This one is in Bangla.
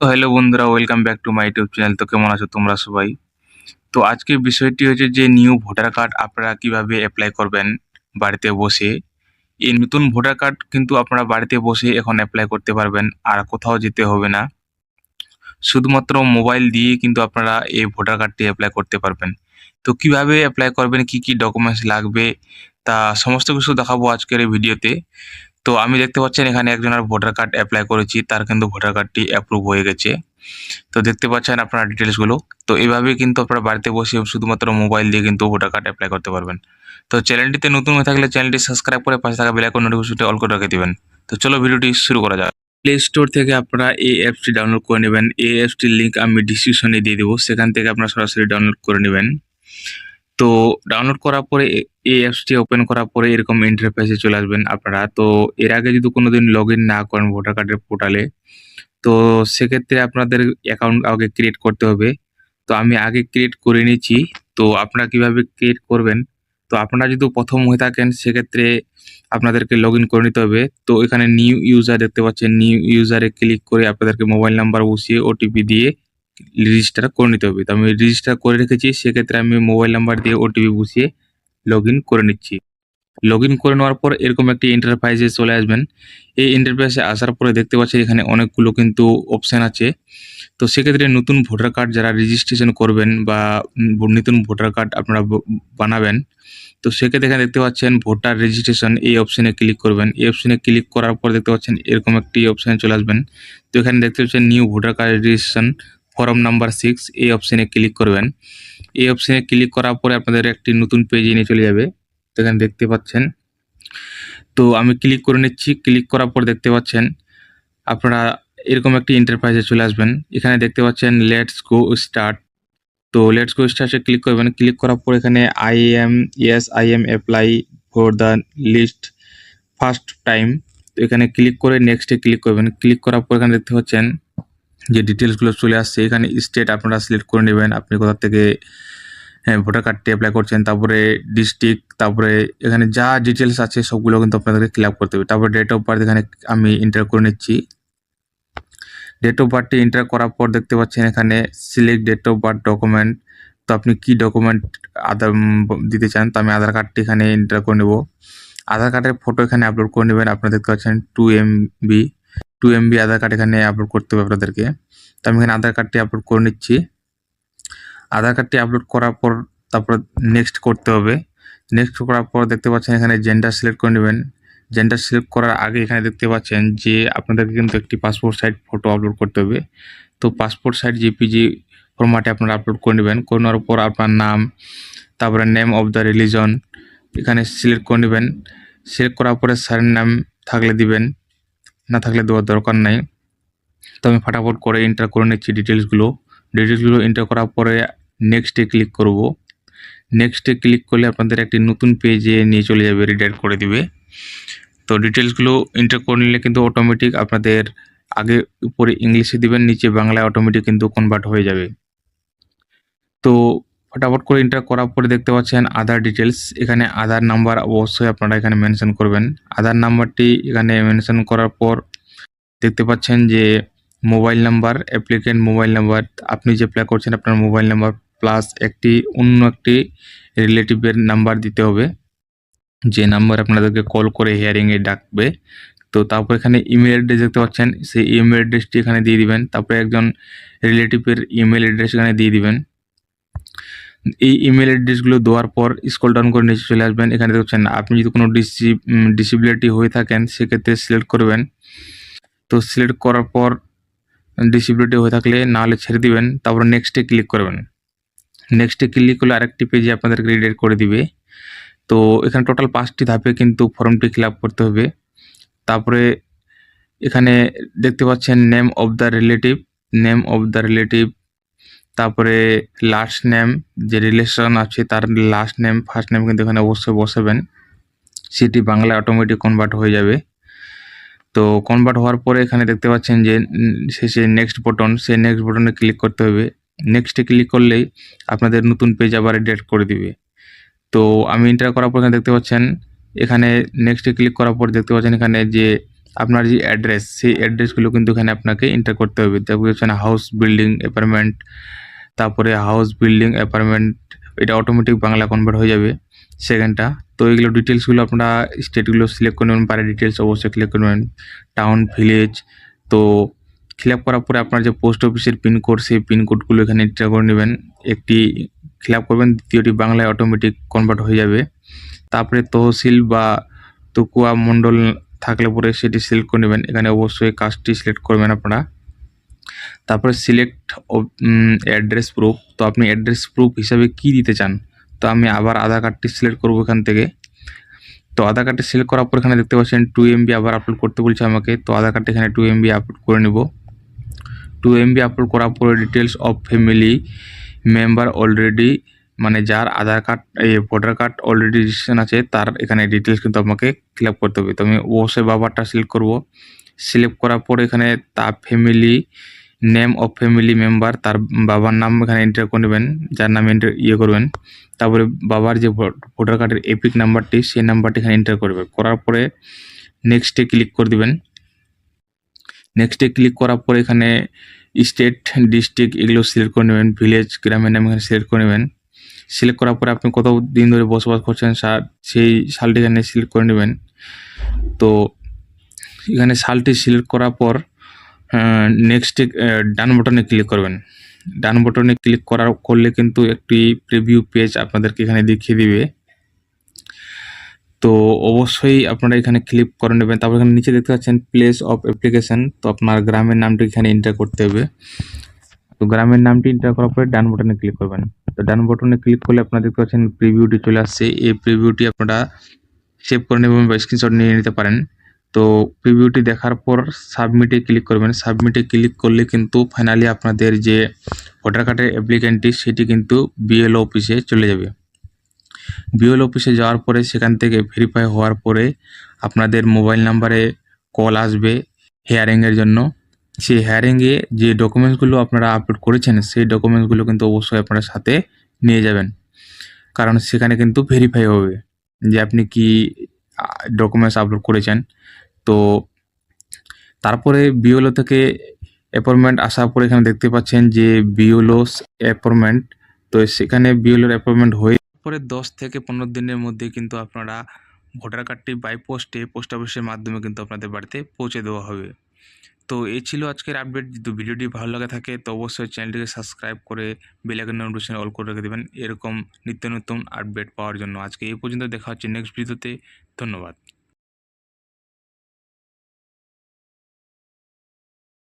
তো হ্যালো বন্ধুরা welcome back to my YouTube channel তো কেমন আছো তোমরা সবাই? তো আজকের বিষয়টি হচ্ছে যে নিউ ভোটার কার্ড আপনারা কীভাবে অ্যাপ্লাই করবেন বাড়িতে বসে। এই নতুন ভোটার কার্ড কিন্তু আপনারা বাড়িতে বসে এখন অ্যাপ্লাই করতে পারবেন, আর কোথাও যেতে হবে না। শুধুমাত্র মোবাইল দিয়ে কিন্তু আপনারা এই ভোটার কার্ডটি অ্যাপ্লাই করতে পারবেন। তো কীভাবে অ্যাপ্লাই করবেন, কি কি ডকুমেন্টস লাগবে, তা সমস্ত কিছু দেখাবো আজকের এই ভিডিওতে তো আমি দেখতে পাচ্ছেন এখানে একজনের ভোটার কার্ড অ্যাপ্লাই করেছি, তার কিন্তু ভোটার কার্ডটি অ্যাপ্রুভ হয়ে গেছে। তো দেখতে পাচ্ছেন আপনার ডিটেলসগুলো তো এইভাবে কিন্তু আপনারা বাড়িতে বসে শুধুমাত্র মোবাইল দিয়ে কিন্তু ভোটার কার্ড অ্যাপ্লাই করতে পারবেন। তো চ্যানেলটিতে নতুন হয়ে থাকলে চ্যানেলটি সাবস্ক্রাইব করে পাশে থাকা বেলাইকন নোটিফিকেশনটি অল করে রেখে দিবেন। তো চলো ভিডিওটি শুরু করা যাক। প্লে স্টোর থেকে আপনারা এই অ্যাপসটি ডাউনলোড করে নেবেন। এই অ্যাপসটির লিঙ্ক আমি ডিসক্রিপশনে দিয়ে দেবো। সেখান থেকে আপনারা সরাসরি ডাউনলোড করে নেবেন। তো ডাউনলোড করার পরে এই অ্যাপসটি ওপেন করার পরে এরকম ইন্টারফেসে চলে আসবেন আপনারা। তো এর আগে যদি কোনোদিন লগ ইন না করেন ভোটার কার্ডের পোর্টালে তো সেক্ষেত্রে আপনাদের অ্যাকাউন্ট আগে ক্রিয়েট করতে হবে। তো আমি আগে ক্রিয়েট করে নিয়েছি। তো আপনারা কীভাবে ক্রিয়েট করবেন? তো আপনারা যদি প্রথম হয়ে থাকেন, সেক্ষেত্রে আপনাদেরকে লগ করে নিতে হবে। তো এখানে নিউ ইউজার দেখতে পাচ্ছেন। নিউ ইউজারে ক্লিক করে আপনাদেরকে মোবাইল নাম্বার বসিয়ে ওটিপি দিয়ে রেজিস্টার করে নিতে হবে। তো আমি রেজিস্টার করে রেখেছি, সেক্ষেত্রে আমি মোবাইল নাম্বার দিয়ে ওটিপি বসিয়ে লগ করে নিচ্ছি। লগ করে নেওয়ার পর এরকম একটি ইন্টারফেসে চলে আসবেন। এই ইন্টারফেসে আসার পরে দেখতে পাচ্ছেন এখানে অনেকগুলো কিন্তু অপশান আছে। তো সেক্ষেত্রে নতুন ভোটার কার্ড যারা রেজিস্ট্রেশন করবেন বা নতুন ভোটার কার্ড আপনারা বানাবেন, তো সেক্ষেত্রে এখানে দেখতে পাচ্ছেন ভোটার রেজিস্ট্রেশন এই অপশানে ক্লিক করবেন। এই অপশানে ক্লিক করার পর দেখতে পাচ্ছেন এরকম একটি অপশানে চলে আসবেন। তো এখানে দেখতে পাচ্ছেন new voter card registration form number six এই অপশনে ক্লিক করবেন। এই অপশনে ক্লিক করার পরে আপনাদের একটি নতুন পেজে নিয়ে চলে যাবে। তো এখানে দেখতে পাচ্ছেন। তো আমি ক্লিক করে নিচ্ছি। ক্লিক করার পর দেখতে পাচ্ছেন, আপনারা এরকম একটি ইন্টারপ্রাইজে চলে আসবেন। এখানে দেখতে পাচ্ছেন লেটস গো স্টার্ট তো লেটস গো স্টার্টে ক্লিক করবেন। ক্লিক করার পর এখানে I am yes I am apply for the list first time তো এখানে ক্লিক করে নেক্সটে ক্লিক করবেন। ক্লিক করার পর এখানে দেখতে পাচ্ছেন যে ডিটেলসগুলো চলে আসছে, এখানে স্টেট আপনারা সিলেক্ট করে নেবেন। আপনি কোথা থেকে হ্যাঁ ভোটার কার্ডটি অ্যাপ্লাই করছেন, তারপরে ডিস্ট্রিক্ট তারপরে এখানে যা ডিটেলস আছে সবগুলো কিন্তু আপনাদেরকে ফিল আপ করতে হবে। তারপরে ডেট অফ বার্থ এখানে আমি এন্টার করে নিচ্ছি। ডেট অফ বার্থটি এন্টার করার পর দেখতে পাচ্ছেন এখানে select date of birth document তো আপনি কি ডকুমেন্ট আধার দিতে চান, তো আমি আধার কার্ডটি এখানে এন্টার করে নেব। আধার কার্ডের ফটো এখানে আপলোড করে নেবেন। আপনারা দেখতে পাচ্ছেন two MB two MB Aadhaar card এখানে আপলোড করতে হবে আপনাদেরকে। তো আমি এখানে আধার কার্ডটি আপলোড করে নিচ্ছি। আধার কার্ডটি আপলোড করার পর তারপর নেক্সট করতে হবে। নেক্সট করার পর দেখতে পাচ্ছেন এখানে জেন্ডার সিলেক্ট করে নেবেন। জেন্ডার সিলেক্ট করার আগে এখানে দেখতে পাচ্ছেন যে আপনাদেরকে কিন্তু একটি পাসপোর্ট সাইজ ফটো আপলোড করতে হবে। তো পাসপোর্ট সাইজ জিপিজি ফর্মাটে আপনারা আপলোড করে নেবেন। করে নেওয়ার পর আপনার নাম, তারপরে নেম অফ দ্য রিলিজন এখানে সিলেক্ট করে নেবেন। সিলেক্ট করার পরে স্যারের নাম থাকলে দিবেন। না থাকলে দেওয়ার দরকার নাই। তো আমি ফটাফট করে এন্টার করে নিচ্ছি ডিটেলসগুলো ডিটেলসগুলো এন্টার করার পরে নেক্সটে ক্লিক করব। নেক্সটে ক্লিক করলে আপনাদের একটি নতুন পেজে নিয়ে চলে যাবে রিডাইরেক্ট করে দিবে। তো ডিটেলসগুলো এন্টার করে নিলে কিন্তু অটোমেটিক আপনাদের আগে উপরে ইংলিশে দিবেন, নিচে বাংলায় অটোমেটিক কিন্তু কনভার্ট হয়ে যাবে। তো ফটাফট করে এন্টার করার পরে দেখতে পাচ্ছেন আধার ডিটেলস এখানে আধার নাম্বার অবশ্যই আপনারা এখানে মেনশন করবেন। আধার নাম্বারটি এখানে মেনশন করার পর দেখতে পাচ্ছেন যে mobile number applicant mobile number আপনি যে অ্যাপ্লাই করছেন আপনার মোবাইল নাম্বার প্লাস একটি অন্য একটি রিলেটিভের নাম্বার দিতে হবে। যে নাম্বার আপনাদেরকে কল করে হিয়ারিংয়ে ডাকবে। তো তারপর এখানে ইমেল অ্যাড্রেস দেখতে পাচ্ছেন। সেই ইমেল অ্যাড্রেসটি এখানে দিয়ে দিবেন। তারপরে একজন রিলেটিভের ইমেল অ্যাড্রেস এখানে দিয়ে দিবেন। এই ইমেল অ্যাড্রেসগুলো দেওয়ার পর স্কল ডাউন করে নিচে চলে আসবেন। এখানে দেখছেন, আপনি যদি কোনো ডিসি ডিসিবিলিটি হয়ে থাকেন, সেক্ষেত্রে সিলেক্ট করবেন। তো সিলেক্ট করার পর ডিসিবিলিটি হয়ে থাকলে নাহলে ছেড়ে দিবেন, তারপর নেক্সটে ক্লিক করবেন। নেক্সটে ক্লিক করলে আরেকটি পেজে আপনাদেরকে রিডাইরেক্ট করে দিবে। তো এখানে টোটাল পাঁচটি ধাপে কিন্তু ফর্মটি ফিল করতে হবে। তারপরে এখানে দেখতে পাচ্ছেন name of the relative name of the relative তারপরে লাস্ট নেম যে রিলেশন আছে, তার লাস্ট নেম ফার্স্ট নেম কিন্তু এখানে অবশ্যই বসাবেন। সেটি বাংলায় অটোমেটিক কনভার্ট হয়ে যাবে। তো কনভার্ট হওয়ার পরে এখানে দেখতে পাচ্ছেন যে শেষে নেক্সট বটন সেই নেক্সট বটনে ক্লিক করতে হবে। নেক্সটে ক্লিক করলেই আপনাদের নতুন পেজ আবার এডিট করে দিবে। তো আমি এন্টার করার পর এখানে দেখতে পাচ্ছেন, এখানে নেক্সটে ক্লিক করার পর দেখতে পাচ্ছেন এখানে যে আপনার যে অ্যাড্রেস সেই অ্যাড্রেসগুলো কিন্তু এখানে আপনাকে এন্টার করতে হবে। তারপরে হচ্ছে হাউস বিল্ডিং অ্যাপার্টমেন্ট তারপরে হাউস বিল্ডিং অ্যাপার্টমেন্ট এটা অটোমেটিক বাংলা কনভার্ট হয়ে যাবে সেকেন্ডটা তো এইগুলো ডিটেলসগুলো আপনারা স্টেটগুলো সিলেক্ট করে নেবেন পারে ডিটেলস অবশ্যই ক্লিক করবেন টাউন ভিলেজ তো ফিল আপ করার পরে আপনার যে পোস্ট অফিসের পিনকোড সেই পিনকোডগুলো এখানে এন্টার করে নেবেন। একটি ফিল আপ করবেন, দ্বিতীয়টি বাংলায় অটোমেটিক কনভার্ট হয়ে যাবে। তারপরে তহসিল বা তকুয়া মণ্ডল থাকলে পরে সেটি সিলেক্ট করে নেবেন। এখানে অবশ্যই কাজটি সিলেক্ট করবেন আপনারা। তারপরে সিলেক্ট অ্যাড্রেস প্রুফ তো আপনি অ্যাড্রেস প্রুফ হিসাবে কি দিতে চান? তো আমি আবার আধার কার্ডটি সিলেক্ট করব এখান থেকে। তো আধার কার্ডটি সিলেক্ট করার পর এখানে দেখতে পাচ্ছেন টু এমবি আবার আপলোড করতে বলছে আমাকে। তো আধার কার্ডটা এখানে টু এমবি আপলোড করে নেব। টু এমবি আপলোড করার পরে details of family member already মানে যার আধার কার্ড এই ভোটার কার্ড অলরেডি রেজিস্ট্রেশন আছে, তার এখানে ডিটেলস কিন্তু আমাকে ফিল আপ করতে হবে। তো আমি অবশ্যই বাবারটা সিলেক্ট করব। সিলেক্ট করার পর এখানে তার family name of family member তার বাবার নাম এখানে এন্টার করে নেবেন, যার নামে এন্টার ইয়ে করবেন। তারপরে বাবার যে ভোটার কার্ডের এপিক নাম্বারটি সেই নাম্বারটি এখানে এন্টার করবে। করার পরে নেক্সটে ক্লিক করে দিবেন। নেক্সটে ক্লিক করার পরে এখানে স্টেট ডিস্ট্রিক্ট এগুলো সিলেক্ট করে নেবেন। ভিলেজ গ্রামের নাম এখানে সিলেক্ট করে নেবেন। সিলেক্ট করার পরে আপনি কত দিন ধরে বসবাস করছেন সেই সালটি এখানে সিলেক্ট করে নেবেন। তো এখানে সালটি সিলেক্ট করার পর নেক্সটে ডান বাটনে ক্লিক করবেন। ডান বাটনে ক্লিক করার, করলে কিন্তু একটি প্রিভিউ পেজ আপনাদেরকে এখানে দেখিয়ে দিবে। তো অবশ্যই আপনারা এখানে ক্লিক করে নেবেন। তারপর এখানে নিচে দেখতে পাচ্ছেন প্লেস অফ অ্যাপ্লিকেশন তো আপনার গ্রামের নামটি এখানে এন্টার করতে হবে। তো গ্রামের নামটি এন্টার করার পরে ডান বাটনে ক্লিক করবেন। তো ডান বাটনে ক্লিক করলে আপনারা দেখতে পাচ্ছেন প্রিভিউটি চলে আসছে। এই প্রিভিউটি আপনারা সেভ করে নেবেন বা স্ক্রিনশট নিয়ে নিতে পারেন। তো প্রিভিউটি দেখার পর সাবমিটে ক্লিক করবেন। সাবমিটে ক্লিক করলে কিন্তু ফাইনালি আপনাদের যে ভোটার কার্ডের অ্যাপ্লিকেন্টটি সেটি কিন্তু বিএলও অফিসে চলে যাবে। বিএল অফিসে যাওয়ার পরে সেখান থেকে ভেরিফাই হওয়ার পরে আপনাদের মোবাইল নাম্বারে কল আসবে হেয়ারিংয়ের জন্য। সেই হেয়ারিংয়ে যে ডকুমেন্টসগুলো আপনারা আপলোড করেছেন, সেই ডকুমেন্টসগুলো কিন্তু অবশ্যই আপনারা সাথে নিয়ে যাবেন। কারণ সেখানে কিন্তু ভেরিফাই হবে যে আপনি কি ডকুমেন্টস আপলোড করেছেন। তো তারপরে বিওলো থেকে অ্যাপয়েন্টমেন্ট আসার পরে এখানে দেখতে পাচ্ছেন যে বিওলোস অ্যাপয়েন্টমেন্ট তো সেখানে বিওলোর অ্যাপয়েন্টমেন্ট হয়ে পরে দশ থেকে পনেরো দিনের মধ্যে কিন্তু আপনারা ভোটার কার্ডটি বাই পোস্টে পোস্ট অফিসের মাধ্যমে কিন্তু আপনাদের বাড়িতে পৌঁছে দেওয়া হবে। তো এই ছিল আজকের আপডেট যদি ভিডিওটি ভালো লাগে থাকে, তো অবশ্যই চ্যানেলটিকে সাবস্ক্রাইব করে বেলাইকন নোটিফিকেশন অল করে রেখে দেবেন। এরকম নিত্য নতুন আপডেট পাওয়ার জন্য। আজকে এই পর্যন্ত দেখা হচ্ছে নেক্সট ভিডিওতে ধন্যবাদ।